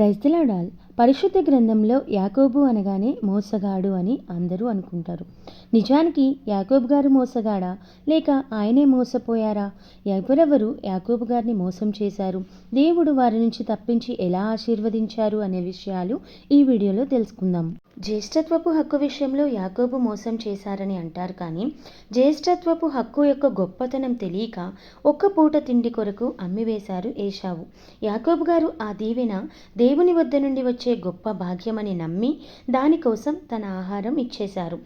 ప్రైజ్లాడాల్ పరిశుద్ధ గ్రంథంలో యాకోబు అనగానే మోసగాడు అని అందరూ అనుకుంటారు. నిజానికి యాకోబు గారు మోసగాడా? లేక ఆయనే మోసపోయారా? ఎవరెవరు యాకోబు గారిని మోసం చేశారు? దేవుడు వారి నుంచి తప్పించి ఎలా ఆశీర్వదించారు అనే విషయాలు ఈ వీడియోలో తెలుసుకుందాం. జ్యేష్ఠత్వపు హక్కు విషయంలో యాకోబు మోసం చేశారని అంటారు కానీ జ్యేష్ఠత్వపు హక్కు యొక్క గొప్పతనం తెలియక ఒక్క పూట తిండి కొరకు అమ్మివేశారు ఏషావు. యాకోబు గారు ఆ దీవెన దేవుని వద్ద నుండి వచ్చి గొప్ప భాగ్యమని నమ్మి దానికోసం తన ఆహారం ఇచ్చేశారు.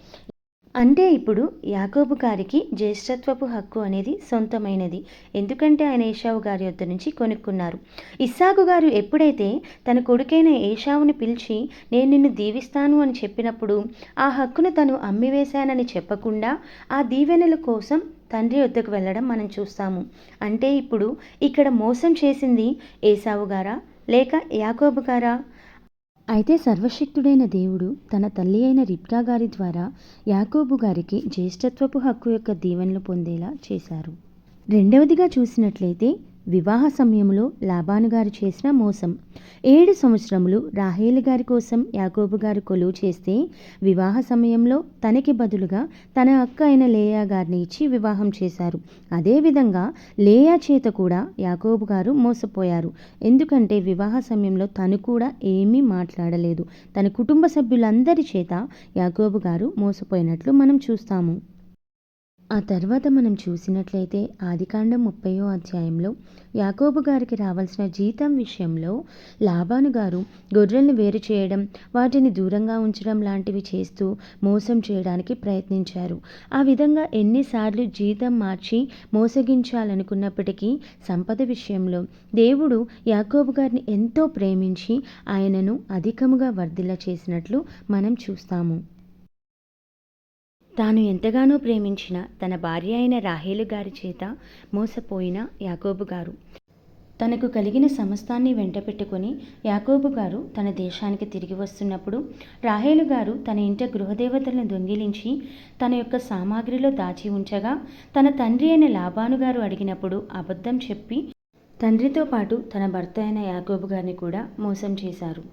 అంటే ఇప్పుడు యాకోబు గారికి జ్యేష్ఠత్వపు హక్కు అనేది సొంతమైనది. ఎందుకంటే ఆయన ఏషావు గారి వద్ద నుంచి కొనుక్కున్నారు. ఇస్సాకు గారు ఎప్పుడైతే తన కొడుకైన ఏషావుని పిలిచి నేను నిన్ను దీవిస్తాను అని చెప్పినప్పుడు ఆ హక్కును తను అమ్మివేశానని చెప్పకుండా ఆ దీవెనల కోసం తండ్రి వద్దకు వెళ్ళడం మనం చూస్తాము. అంటే ఇప్పుడు ఇక్కడ మోసం చేసింది ఏసావు గారా? లేక యాకోబు గారా? అయితే సర్వశక్తుడైన దేవుడు తన తల్లి అయిన రిబ్కా గారి ద్వారా యాకోబు గారికి జ్యేష్ఠత్వపు హక్కు యొక్క దీవెనలు పొందేలా చేశారు. రెండవదిగా చూసినట్లయితే వివాహ సమయంలో లాబాను గారు చేసిన మోసం. ఏడు సంవత్సరములు రాహేలు గారి కోసం యాకోబు గారు కొలువు చేస్తే వివాహ సమయంలో తనకి బదులుగా తన అక్క అయిన లేయా గారిని ఇచ్చి వివాహం చేశారు. అదేవిధంగా లేయా చేత కూడా యాకోబు గారు మోసపోయారు. ఎందుకంటే వివాహ సమయంలో తను కూడా ఏమీ మాట్లాడలేదు. తన కుటుంబ సభ్యులందరి చేత యాకోబు గారు మోసపోయినట్లు మనం చూస్తాము. ఆ తర్వాత మనం చూసినట్లయితే ఆదికాండం ముప్పయో అధ్యాయంలో యాకోబు గారికి రావాల్సిన జీతం విషయంలో లాభాను గారు గొర్రెల్ని వేరు చేయడం వాటిని దూరంగా ఉంచడం లాంటివి చేస్తూ మోసం చేయడానికి ప్రయత్నించారు. ఆ విధంగా ఎన్నిసార్లు జీతం మార్చి మోసగించాలనుకున్నప్పటికీ సంపద విషయంలో దేవుడు యాకోబు గారిని ఎంతో ప్రేమించి ఆయనను అధికముగా వర్ధిల్ల చేసినట్లు మనం చూస్తాము. తాను ఎంతగానో ప్రేమించిన తన భార్య అయిన రాహేలు గారి చేత మోసపోయిన యాకోబు గారు. తనకు కలిగిన సమస్తాన్ని వెంటపెట్టుకొని యాకోబు గారు తన దేశానికి తిరిగి వస్తున్నప్పుడు రాహేలు గారు తన ఇంట గృహదేవతలను దొంగిలించి తన యొక్క సామాగ్రిలో దాచి ఉంచగా తన తండ్రి అయిన లాభాను గారు అడిగినప్పుడు అబద్ధం చెప్పి తండ్రితో పాటు తన భర్త అయిన యాకోబు గారిని కూడా మోసం చేశారు.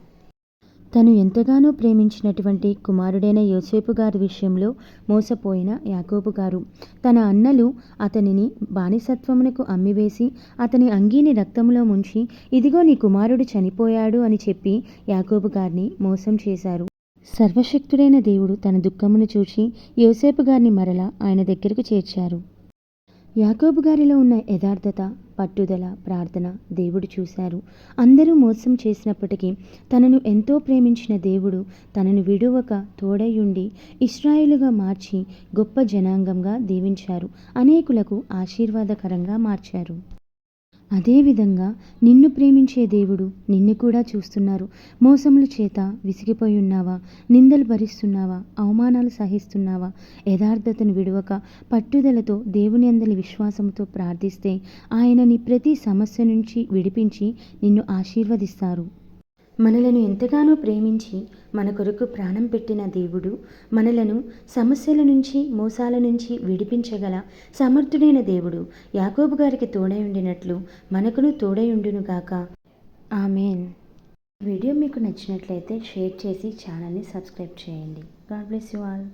తను ఎంతగానో ప్రేమించినటువంటి కుమారుడైన యోసేపు గారి విషయంలో మోసపోయిన యాకోబు గారు. తన అన్నలు అతనిని బానిసత్వమునకు అమ్మివేసి అతని అంగీని రక్తంలో ముంచి ఇదిగో నీ కుమారుడు చనిపోయాడు అని చెప్పి యాకోబు గారిని మోసం చేశారు. సర్వశక్తుడైన దేవుడు తన దుఃఖమును చూచి యోసేపు గారిని మరల ఆయన దగ్గరకు చేర్చారు. యాకోబు గారిలో ఉన్న యథార్థత పట్టుదల ప్రార్థన దేవుడు చూశారు. అందరూ మోసం చేసినప్పటికీ తనను ఎంతో ప్రేమించిన దేవుడు తనను విడువక తోడయుండి ఇస్రాయిలుగా మార్చి గొప్ప జనాంగంగా దీవించారు. అనేకులకు ఆశీర్వాదకరంగా మార్చారు. అదేవిధంగా నిన్ను ప్రేమించే దేవుడు నిన్ను కూడా చూస్తున్నారు. మోసముల చేత విసిగిపోయి ఉన్నావా? నిందలు భరిస్తున్నావా? అవమానాలు సహిస్తున్నావా? యథార్థతను విడవక పట్టుదలతో దేవుని అందలి విశ్వాసంతో ప్రార్థిస్తే ఆయన నీ ప్రతి సమస్య నుంచి విడిపించి నిన్ను ఆశీర్వదిస్తారు. మనలను ఎంతగానో ప్రేమించి మన కొరకు ప్రాణం పెట్టిన దేవుడు మనలను సమస్యల నుంచి మోసాల నుంచి విడిపించగల సమర్థుడైన దేవుడు. యాకోబు గారికి తోడై ఉండినట్లు మనకును తోడై ఉండును గాక. ఆమెన్. వీడియో మీకు నచ్చినట్లయితే షేర్ చేసి ఛానల్ని సబ్స్క్రైబ్ చేయండి. God bless you all.